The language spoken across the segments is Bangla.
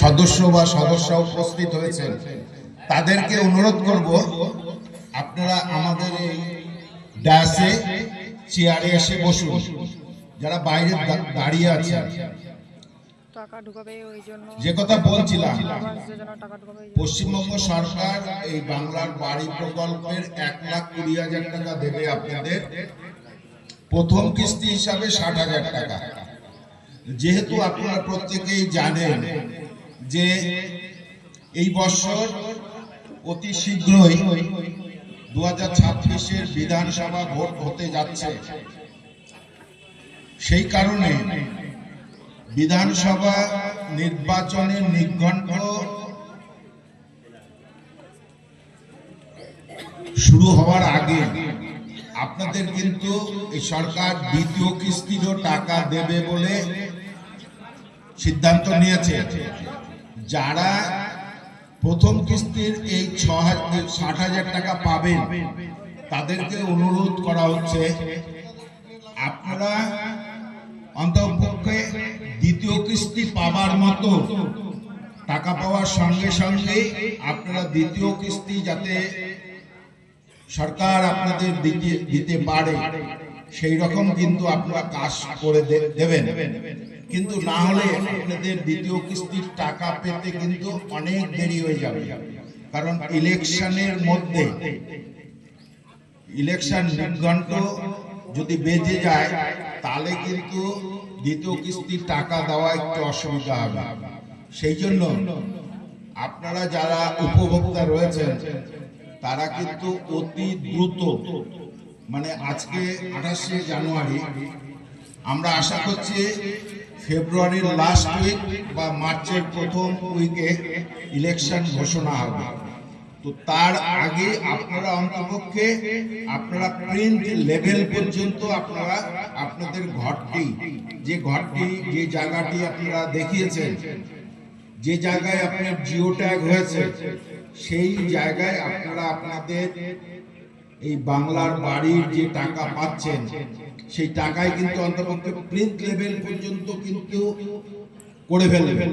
সদস্য বা সদস্য উপস্থিত হয়েছেন। তাদেরকে অনুরোধ করব আপনারা আমাদের এই ডাসে চেয়ারে এসে বসুন। যারা বাইরে দাঁড়িয়ে আছে যে কথা বলছিলাম। পশ্চিমবঙ্গ সরকার এই বাংলার বাড়ি প্রকল্পের এক লাখ কুড়ি হাজার টাকা দেবে আপনাদের। প্রথম কিস্তি হিসাবে ষাট হাজার টাকা। যেহেতু আপনারা প্রত্যেকেই জানেন যে এই বছর অতি শীঘ্রই দু হাজার ছাব্বিশের বিধানসভা ভোট হতে যাচ্ছে। সেই কারণে বিধানসভা নির্বাচনের নির্ঘণ্ট শুরু হওয়ার আগে আপনাদের কিন্তু এই সরকার দ্বিতীয় কিস্তিরও টাকা দেবে বলে সিদ্ধান্ত নিয়েছে। যারা প্রথম কিস্তির এই ছ ষাট হাজার টাকা পাবেন, তাদেরকে অনুরোধ করা হচ্ছে, আপনারা অন্তপক্ষে দ্বিতীয় কিস্তি পাবার মতো টাকা পাওয়ার সঙ্গে সঙ্গে আপনারা দ্বিতীয় কিস্তি যাতে সরকার আপনাদের দিতে পারে, সেই রকম কিন্তু আপনারা কাজ করে দেবেন। কিন্তু না হলে আপনাদের দ্বিতীয় কিস্তির টাকা পেতে কিন্তু অনেক দেরি হয়ে যাবে। কারণ ইলেকশনের মধ্যে ইলেকশন নির্ঘণ্ট যদি বেজে যায়, তাহলে কিন্তু দ্বিতীয় কিস্তির টাকা দেওয়া একটু অসুবিধা হবে। সেই জন্য আপনারা যারা উপভোক্তা রয়েছেন, তারা কিন্তু অতি দ্রুত মানে আজকে আঠাশে জানুয়ারি, আমরা আশা করছি ফেব্রুয়ারির লাস্ট উইক বা মার্চের প্রথম উইকে ইলেকশন ঘোষণা হবে। তো তার আগে আপনারা অন্তপক্ষে, আপনারা প্রিন্ট লেভেল পর্যন্ত আপনারা, আপনাদের ঘরটি, যে ঘরটি, যে জায়গাটি আপনারা দেখিয়েছেন, যে জায়গায় আপনার জিও ট্যাগ হয়েছে, সেই জায়গায় আপনারা আপনাদের এই বাংলার বাড়ির যে টাকা পাচ্ছেন, সেই টাকায় কিন্তু অন্তপক্ষে প্রিন্ট লেভেল পর্যন্ত কিন্তু করে ফেলবেন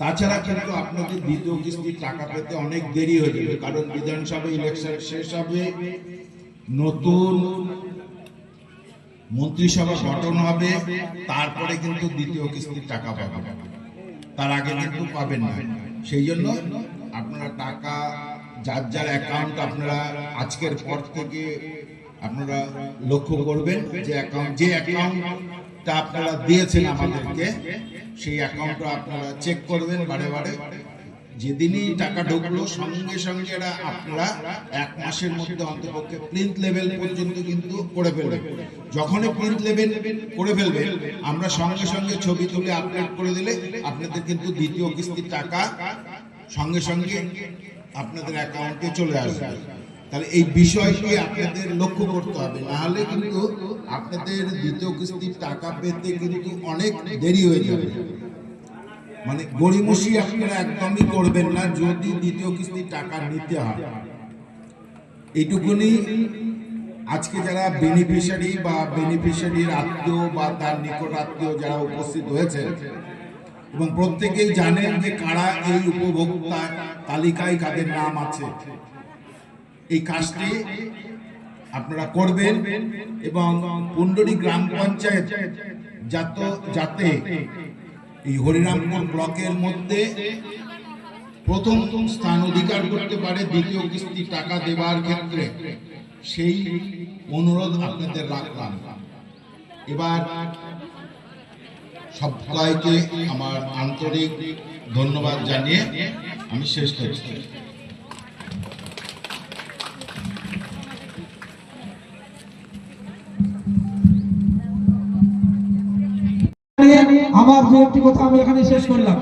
তাছাড়া কিন্তু আপনাদের দ্বিতীয় কিস্তির টাকা পেতে অনেক দেরি হয়ে যাবে, কারণ বিধানসভা ইলেকশন শেষ হবে, নতুন মন্ত্রিসভা গঠন হবে, তারপরে কিন্তু দ্বিতীয় কিস্তির টাকা পাবেন। তার আগে কিন্তু পাবেন না। সেই জন্য আপনারা টাকা যার যার অ্যাকাউন্ট আপনারা আজকের পর থেকে আপনারা লক্ষ্য করবেন যে অ্যাকাউন্ট যে অ্যাকাউন্টটা আপনারা দিয়েছেন আমাদেরকে, সেই অ্যাকাউন্টটা আপনারা চেক করবেন বারে বারে। যেদিনই টাকা ঢুকলো, সঙ্গে সঙ্গে এরা আপনারা এক মাসের মধ্যে অন্তপক্ষে প্রিন্ট লেভেল পর্যন্ত কিন্তু করে ফেলবেন যখনই প্রিন্ট লেভেল করে ফেলবেন আমরা সঙ্গে সঙ্গে ছবি তুলে আপলোড করে দিলে আপনাদের কিন্তু দ্বিতীয় কিস্তির টাকা সঙ্গে সঙ্গে আপনাদের অ্যাকাউন্টে চলে আসবে। তাহলে এই বিষয়টি আপনাদের লক্ষ্য করতে হবে। না হলে কিন্তু আপনাদের দ্বিতীয় কিস্তির টাকা পেতে কিন্তু অনেক দেরি হয়ে যাবে। মানে গড়িমসি আপনারা একদমই করবেন না যদি দ্বিতীয় কিস্তির টাকা নিতে হয়। এইটুকুনি আজকে যারা বেনিফিশিয়ারি বা বেনিফিশিয়ারির আত্মীয় বা তার নিকট আত্মীয় যারা উপস্থিত হয়েছে এবং প্রত্যেকেই জানেন যে কারা এই উপভোক্তা তালিকায় কাদের নাম আছে। এই কাজটি আপনারা করবেন এবং পুন্ডরি গ্রাম পঞ্চায়েত যাতে যাতে এই হরিরামপুর ব্লকের মধ্যে প্রথম স্থান অধিকার করতে পারে, দ্বিতীয় কিস্তি টাকা দেওয়ার ক্ষেত্রে। সেই অনুরোধ আপনাদের রাখলাম। এবার সবাইকে আমার আন্তরিক ধন্যবাদ জানিয়ে আমি শেষ করছি। আমার দু একটি কথা আমি এখানে শেষ করলাম।